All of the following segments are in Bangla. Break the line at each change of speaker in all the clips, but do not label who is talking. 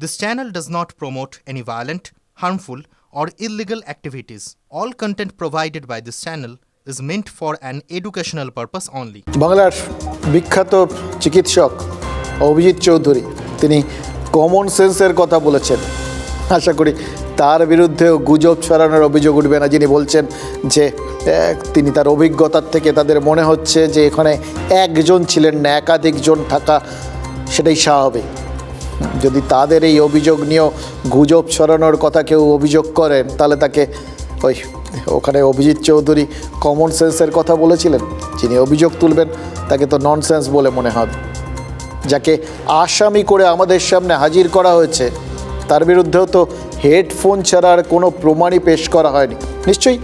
This channel does not promote any violent, harmful, or illegal activities. All content provided by this channel is meant for an educational purpose only.
বাংলার বিখ্যাত চিকিৎসক অভিজিৎ চৌধুরী তিনি কমন সেন্সের কথা বলেছেন আশা করি তার বিরুদ্ধেও গুজব ছড়ানোর অভিযোগ উঠবে না যিনি বলছেন যে তিনি তার অভিজ্ঞতার থেকে তাদের মনে হচ্ছে যে এখানে একজন ছিলেন না একাধিকজন থাকা সেটাই স্বাভাবিক যদি তাদের এই অভিযোগ নিয়েও গুজব ছড়ানোর কথা কেউ অভিযোগ করেন তাহলে তাকে ওই ওখানে অভিজিৎ চৌধুরী কমন সেন্সের কথা বলেছিলেন। যিনি অভিযোগ তুলবেন, তাকে তো ননসেন্স বলে মনে হবে। যাকে আসামি করে আমাদের সামনে হাজির করা হয়েছে, তার বিরুদ্ধেও তো হেডফোন ছাড়া আর কোনো প্রমাণই পেশ করা হয়নি। নিশ্চয়ই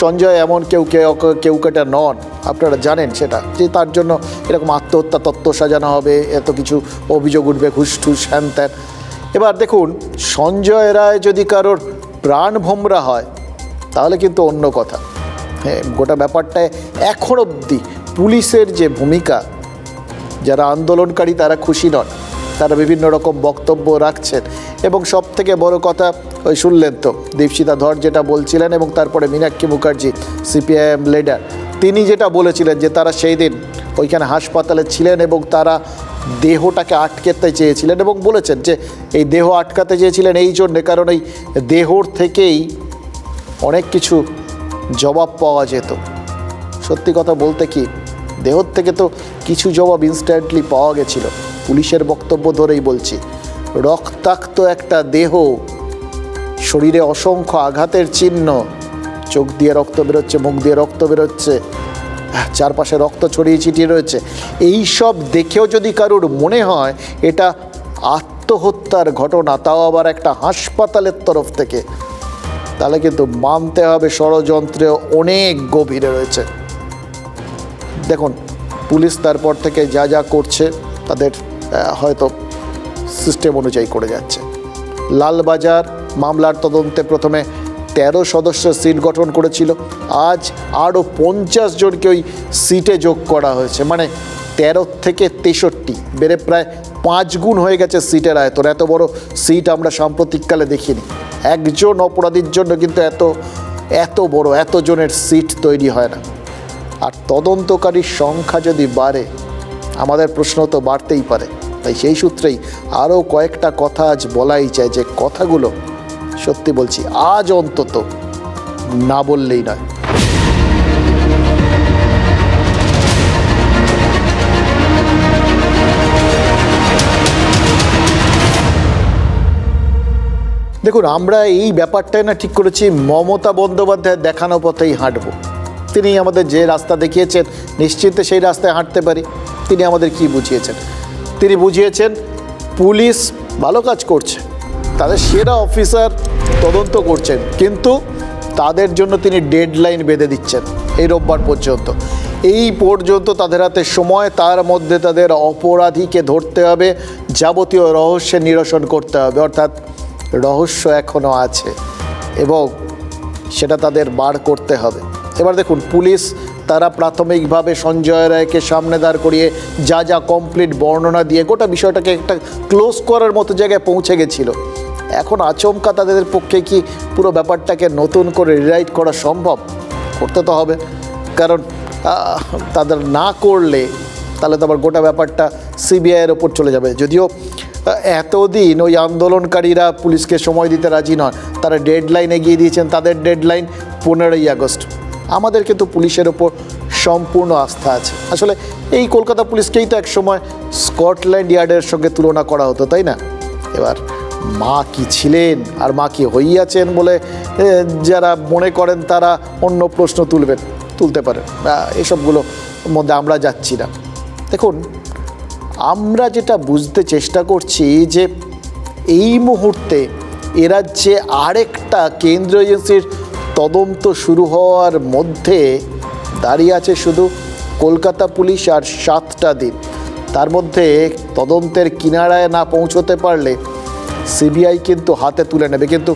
সঞ্জয় এমন কেউ কেউ কেউ কেটা নন। আপনারা জানেন সেটা, যে তার জন্য এরকম আত্মহত্যা তত্ত্ব সাজানো হবে, এত কিছু অভিযোগ উঠবে ঘুষ টুস হ্যান ত্যান। এবার দেখুন, সঞ্জয় রায় যদি কারোর প্রাণ ভোমরা হয়, তাহলে কিন্তু অন্য কথা। হ্যাঁ গোটা ব্যাপারটায় এখন অবধি পুলিশের যে ভূমিকা, যারা আন্দোলনকারী তারা খুশি নন। তারা বিভিন্ন রকম বক্তব্য রাখছেন। এবং সব থেকে বড় কথা, ওই শুনলেন তো দীপশিতা ধর যেটা বলছিলেন এবং তারপরে মীনাক্ষী মুখার্জি, সিপিআইএম লিডার তিনি যেটা বলেছিলেন যে তারা সেই দিন ওইখানে হাসপাতালে ছিলেন এবং তারা দেহটাকে আটকাতে চেয়েছিলেন এবং বলেছেন যে এই দেহ আটকাতে চেয়েছিলেন এই জন্যে, কারণ এই দেহর থেকেই অনেক কিছু জবাব পাওয়া যেত। সত্যি কথা বলতে কি, দেহর থেকে তো কিছু জবাব ইনস্ট্যান্টলি পাওয়া গেছিল। পুলিশের বক্তব্য ধরেই বলছি, রক্তাক্ত একটা দেহ, শরীরে অসংখ্য আঘাতের চিহ্ন, চোখ দিয়ে রক্ত বেরোচ্ছে, মুখ দিয়ে রক্ত বেরোচ্ছে, চারপাশে রক্ত ছড়িয়ে ছিটিয়ে রয়েছে। এই সব দেখেও যদি কারোর মনে হয়, এটা আত্মহত্যার ঘটনা, তাও আবার একটা হাসপাতালের তরফ থেকে। তাহলে কিন্তু মানতে হবে ষড়যন্ত্রে অনেক গভীরে রয়েছে। দেখুন, পুলিশ তারপর থেকে যা যা করছে, তাদের হয়তো সিস্টেম অনুযায়ী করে যাচ্ছে। লালবাজার মামলার তদন্তে প্রথমে তেরো সদস্য সিট গঠন করেছিল। আজ আরও পঞ্চাশ জনকে ওই সিটে যোগ করা হয়েছে। মানে তেরো থেকে তেষট্টি, বেড়ে প্রায় পাঁচ গুণ হয়ে গেছে সিটের আয়তন। এত বড় সিট আমরা সাম্প্রতিককালে দেখিনি। একজন অপরাধীর জন্য কিন্তু এত এত বড়, এত জনের সিট তৈরি হয় না। আর তদন্তকারীর সংখ্যা যদি বাড়ে আমাদের প্রশ্ন তো বাড়তেই পারে। তাই সেই সূত্রেই আরও কয়েকটা কথা আজ বলাই চাই যে কথাগুলো সত্যি বলছি আজ অন্তত না বললেই নয়। দেখুন, আমরা এই ব্যাপারটাই না ঠিক করেছি, মমতা বন্দ্যোপাধ্যায় দেখানো পথেই হাঁটবো। তিনি আমাদের যে রাস্তা দেখিয়েছেন, নিশ্চিন্তে সেই রাস্তায় হাঁটতে পারি। তিনি আমাদের কি বুঝিয়েছেন? তিনি বুঝিয়েছেন, পুলিশ ভালো কাজ করছে। তাদের সেরা অফিসার তদন্ত করছেন। কিন্তু তাদের জন্য তিনি ডেডলাইন বেঁধে দিচ্ছেন এই রোববার পর্যন্ত। এই পর্যন্ত তাদের হাতে সময়, তার মধ্যে তাদের অপরাধীকে ধরতে হবে, যাবতীয় রহস্যের নিরসন করতে হবে। অর্থাৎ রহস্য এখনও আছে এবং সেটা তাদের বার করতে হবে। এবার দেখুন, পুলিশ তারা প্রাথমিকভাবে সঞ্জয় রায়কে সামনে দাঁড় করিয়ে যা যা কমপ্লিট বর্ণনা দিয়ে গোটা বিষয়টাকে একটা ক্লোজ করার মতো জায়গায় পৌঁছে গেছিল। এখন আচমকা তাদের পক্ষে কি পুরো ব্যাপারটাকে নতুন করে রিরাইট করা সম্ভব? করতে তো হবে। কারণ তাদের না করলে তাহলে তো আবার গোটা ব্যাপারটা সিবিআইয়ের ওপর চলে যাবে। যদিও এতদিন ওই আন্দোলনকারীরা পুলিশকে সময় দিতে রাজি নয়। তারা ডেডলাইন এগিয়ে দিয়েছেন। তাদের ডেডলাইন পনেরোই আগস্ট। আমাদের কিন্তু পুলিশের ওপর সম্পূর্ণ আস্থা আছে। আসলে এই কলকাতা পুলিশকেই তো একসময় স্কটল্যান্ড ইয়ার্ডের সঙ্গে তুলনা করা হতো, তাই না? এবার মা কি ছিলেন আর মা কি হইয়াছেন বলে যারা মনে করেন তারা অন্য প্রশ্ন তুলবেন, তুলতে পারেন। এসবগুলো মধ্যে আমরা যাচ্ছি না। দেখুন, আমরা যেটা বুঝতে চেষ্টা করছি যে এই মুহূর্তে এ রাজ্যে আরেকটা কেন্দ্রীয় এজেন্সির তদন্ত শুরু হওয়ার মধ্যে দাঁড়িয়ে আছে শুধু কলকাতা পুলিশ আর সাতটা দিন। তার মধ্যে তদন্তের কিনারায় না পৌঁছতে পারলে সিবিআই কিন্তু হাতে তুলে নেবে। কিন্তু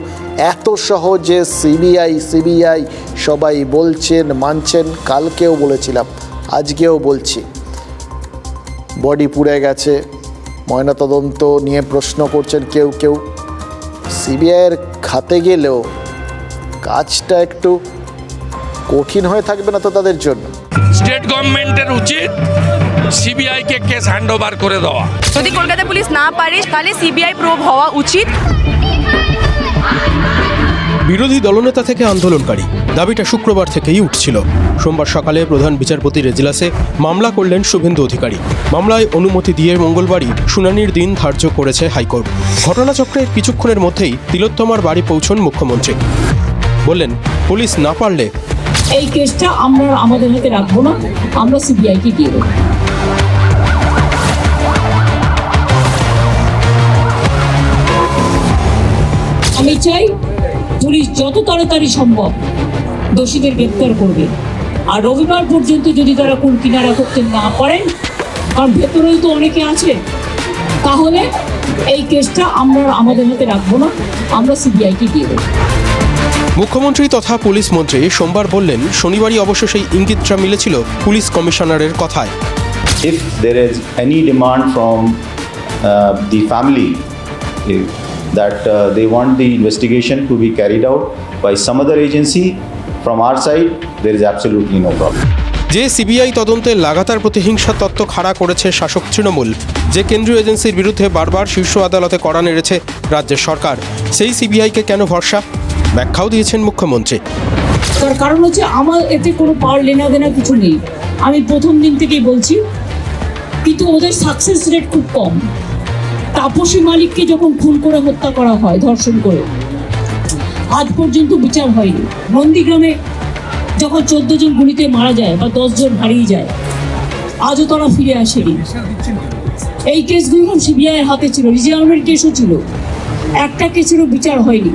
এত সহজে সিবিআই সিবিআই সবাই বলছেন, মানছেন, কালকেও বলেছিলাম, আজকেও বলছি। বডি পুড়ে গেছে, ময়নাতদন্ত নিয়ে প্রশ্ন করছেন কেউ কেউ। সিবিআইয়ের খাতে গেলেও কাজটা একটু কঠিন হয়ে থাকবে না তো তাদের জন্য?
স্টেট গভর্নমেন্টের উচিত সিবিআইকে কেস হ্যান্ড ওভার করে দেওয়া।
যদি কলকাতা পুলিশ না পারে তাহলে সিবিআই প্রোব হওয়া উচিত।
বিরোধী দলনেতা থেকে আন্দোলনকারী। দাবিটা শুক্রবার থেকেই উঠছিল। সোমবার সকালে প্রধান বিচারপতির এজলাসে মামলা করলেন শুভেন্দু অধিকারী। মামলায় অনুমতি দিয়ে মঙ্গলবারই শুনানির দিন ধার্য করেছে হাইকোর্ট। ঘটনাচক্রের কিছুক্ষণের মধ্যেই তিলোত্তমার বাড়ি পৌঁছন মুখ্যমন্ত্রী। বললেন, পুলিশ না পারলে?
এই কেসটা আমরা আমাদের হাতে রাখব না, আমরা সিবিআইকে দিয়ে দেবো। আমি চাই পুলিশ যত তাড়াতাড়ি সম্ভব দোষীদের গ্রেপ্তার করবে। আর রবিবার পর্যন্ত যদি তারা কোন কিনারা করতে না পারেন, কারণ ভেতরেও তো অনেকে আছে, তাহলে এই কেসটা আমরা আমাদের হাতে রাখব না, আমরা সিবিআইকে দিয়ে দেবো।
মুখ্যমন্ত্রী তথা পুলিশ মন্ত্রী সোমবার বললেন শনিবারই অবশ্য সেই ইঙ্গিতটা মিলেছিল পুলিশ কমিশনারের কথায়
if there is any demand from uh, the family eh, that uh, they want the investigation to be carried out by some other agency, from our side, there is absolutely no problem.
যে সিবিআই তদন্তে লাগাতার প্রতিহিংসা তত্ত্ব খাড়া করেছে শাসক তৃণমূল যে কেন্দ্রীয় এজেন্সির বিরুদ্ধে বারবার শীর্ষ আদালতে কড়া নেড়েছে রাজ্যের সরকার সেই সিবিআইকে কেন ভরসা ব্যাখ্যাও দিয়েছেন মুখ্যমন্ত্রী।
তার কারণ হচ্ছে আমার এতে কোনো পাওয়ার লেনা দেনা কিছু নেই। আমি প্রথম দিন থেকেই বলছি, কিন্তু ওদের সাকসেস রেট খুব কম। তাপসী মালিককে যখন খুন করে হত্যা করা হয়, ধর্ষণ করে, আজ পর্যন্ত বিচার হয়নি। নন্দীগ্রামে যখন চোদ্দ জন গুলিতে মারা যায় বা দশ জন হারিয়ে যায়, আজও তারা ফিরে আসেনি। এই কেসগুলো সিবিআই হাতে ছিল রিজার্ভের কেসও ছিল। একটা কেসেরও বিচার হয়নি।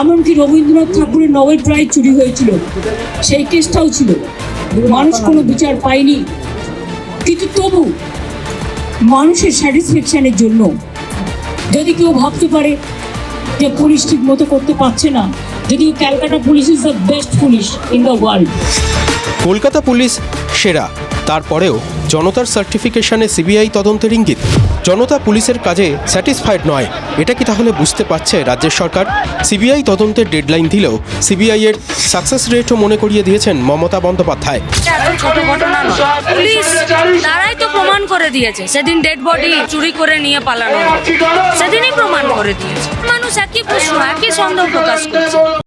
এমনকি রবীন্দ্রনাথ ঠাকুরের নবেল প্রাইজ চুরি হয়েছিল। সেই কেসটাও ছিল। মানুষ কোনো বিচার পায়নি। কিন্তু তবু মানুষের স্যাটিসফ্যাকশানের জন্য যদি কেউ ভাবতে পারে যে পুলিশ ঠিক মতো করতে পারছে না, যদিও Calcutta police is the best police in the world
Kolkata police সেরা। তারপরেও জনতার সার্টিফিকেশনে সিবিআই তদন্তের ইঙ্গিত। জনতা পুলিশের কাজে স্যাটিসফাইড নয়। এটা কি তাহলে বুঝতে পারছে রাজ্যের সরকার? সিবিআই তদন্তের ডেডলাইন দিলেও সিবিআই এর সাকসেস রেটও মনে করিয়ে দিয়েছেন মমতা বন্দ্যোপাধ্যায়।
প্রমাণ করে দিয়েছে। সেদিন ডেড বডি চুরি করে নিয়ে পালানো। সেদিনই প্রমাণ করে দিয়েছে। মানুষ একই প্রশ্ন, একই সন্দেহ প্রকাশ করছে।